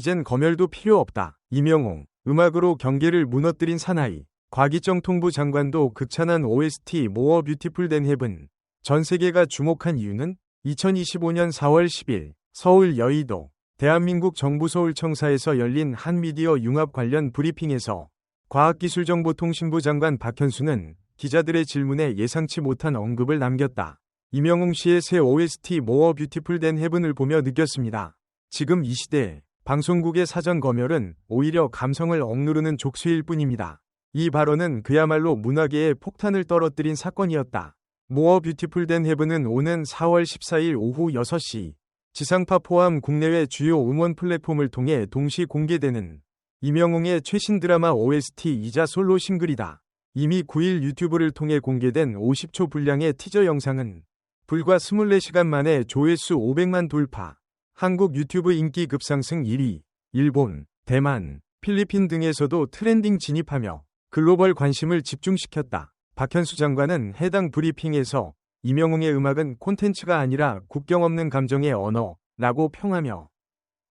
이젠 검열도 필요 없다. 이명웅, 음악으로 경계를 무너뜨린 사나이. 곽이정 통부 장관도 극찬한 OST 모어 뷰티풀 댄 헤븐. 전 세계가 주목한 이유는 2025년 4월 10일 서울 여의도 대한민국 정부 서울청사에서 열린 한미디어 융합 관련 브리핑에서 과학기술정보통신부 장관 박현수는 기자들의 질문에 예상치 못한 언급을 남겼다. 이명웅 씨의 새 OST 모어 뷰티풀 댄 헤븐을 보며 느꼈습니다. 지금 이 시대 방송국의 사전 검열은 오히려 감성을 억누르는 족쇄일 뿐입니다. 이 발언은 그야말로 문화계에 폭탄을 떨어뜨린 사건이었다. 모어 뷰티풀 댄 헤븐은 오는 4월 14일 오후 6시 지상파 포함 국내외 주요 음원 플랫폼을 통해 동시 공개되는 이명웅의 최신 드라마 OST이자 솔로 싱글이다. 이미 9일 유튜브를 통해 공개된 50초 분량의 티저 영상은 불과 24시간 만에 조회수 500만 돌파, 한국 유튜브 인기 급상승 1위, 일본, 대만, 필리핀 등에서도 트렌딩 진입하며 글로벌 관심을 집중시켰다. 박현수 장관은 해당 브리핑에서 이명웅의 음악은 콘텐츠가 아니라 국경 없는 감정의 언어라고 평하며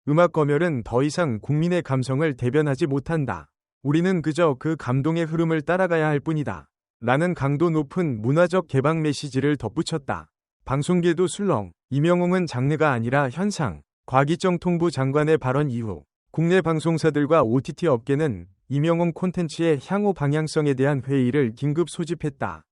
음악 검열은 더 이상 국민의 감성을 대변하지 못한다. 우리는 그저 그 감동의 흐름을 따라가야 할 뿐이다. 라는 강도 높은 문화적 개방 메시지를 덧붙였다. 방송계도 술렁, 이명웅은 장르가 아니라 현상, 곽이정 통부 장관의 발언 이후 국내 방송사들과 OTT 업계는 이명웅 콘텐츠의 향후 방향성에 대한 회의를 긴급 소집했다.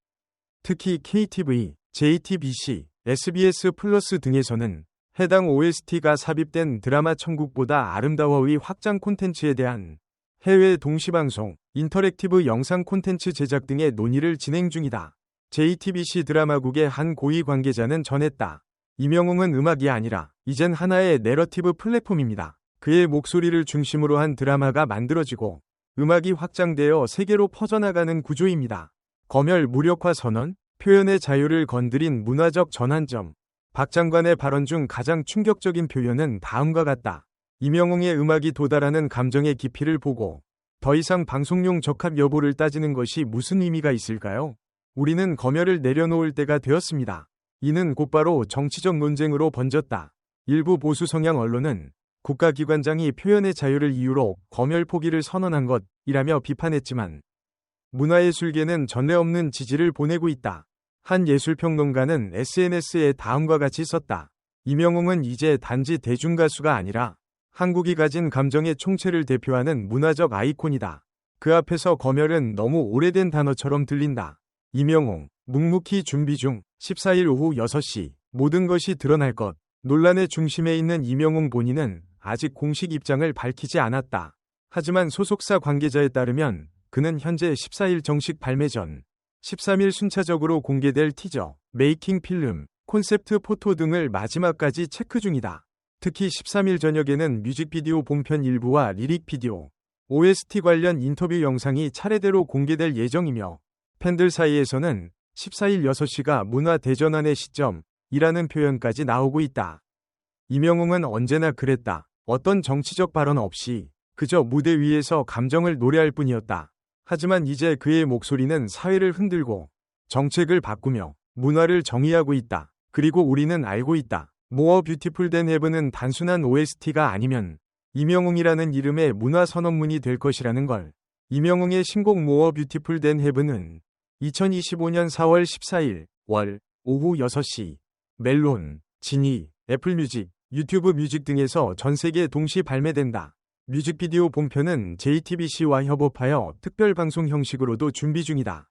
특히 KTV, JTBC, SBS 플러스 등에서는 해당 OST가 삽입된 드라마 천국보다 아름다워의 확장 콘텐츠에 대한 해외 동시방송, 인터랙티브 영상 콘텐츠 제작 등의 논의를 진행 중이다. JTBC 드라마국의 한 고위 관계자는 전했다. 이명웅은 음악이 아니라 이젠 하나의 내러티브 플랫폼입니다. 그의 목소리를 중심으로 한 드라마가 만들어지고 음악이 확장되어 세계로 퍼져나가는 구조입니다. 검열 무력화 선언, 표현의 자유를 건드린 문화적 전환점. 박 장관의 발언 중 가장 충격적인 표현은 다음과 같다. 이명웅의 음악이 도달하는 감정의 깊이를 보고 더 이상 방송용 적합 여부를 따지는 것이 무슨 의미가 있을까요? 우리는 검열을 내려놓을 때가 되었습니다. 이는 곧바로 정치적 논쟁으로 번졌다. 일부 보수 성향 언론은 국가기관장이 표현의 자유를 이유로 검열 포기를 선언한 것이라며 비판했지만 문화예술계는 전례 없는 지지를 보내고 있다. 한 예술평론가는 SNS에 다음과 같이 썼다. 이명웅은 이제 단지 대중가수가 아니라 한국이 가진 감정의 총체를 대표하는 문화적 아이콘이다. 그 앞에서 검열은 너무 오래된 단어처럼 들린다. 이명웅, 묵묵히 준비 중 14일 오후 6시 모든 것이 드러날 것. 논란의 중심에 있는 이명웅 본인은 아직 공식 입장을 밝히지 않았다. 하지만 소속사 관계자에 따르면 그는 현재 14일 정식 발매 전 13일 순차적으로 공개될 티저, 메이킹 필름, 콘셉트 포토 등을 마지막까지 체크 중이다. 특히 13일 저녁에는 뮤직비디오 본편 일부와 리릭 비디오, OST 관련 인터뷰 영상이 차례대로 공개될 예정이며 팬들 사이에서는 14일 6시가 문화 대전환의 시점이라는 표현까지 나오고 있다. 이명웅은 언제나 그랬다. 어떤 정치적 발언 없이 그저 무대 위에서 감정을 노래할 뿐이었다. 하지만 이제 그의 목소리는 사회를 흔들고 정책을 바꾸며 문화를 정의하고 있다. 그리고 우리는 알고 있다. 모어 뷰티풀 댄 헤븐은 단순한 OST가 아니면 이명웅이라는 이름의 문화 선언문이 될 것이라는 걸. 이명웅의 신곡 모어 뷰티풀 댄 헤븐은 2025년 4월 14일 월 오후 6시 멜론, 지니, 애플뮤직, 유튜브 뮤직 등에서 전 세계 동시 발매된다. 뮤직비디오 본편은 JTBC와 협업하여 특별 방송 형식으로도 준비 중이다.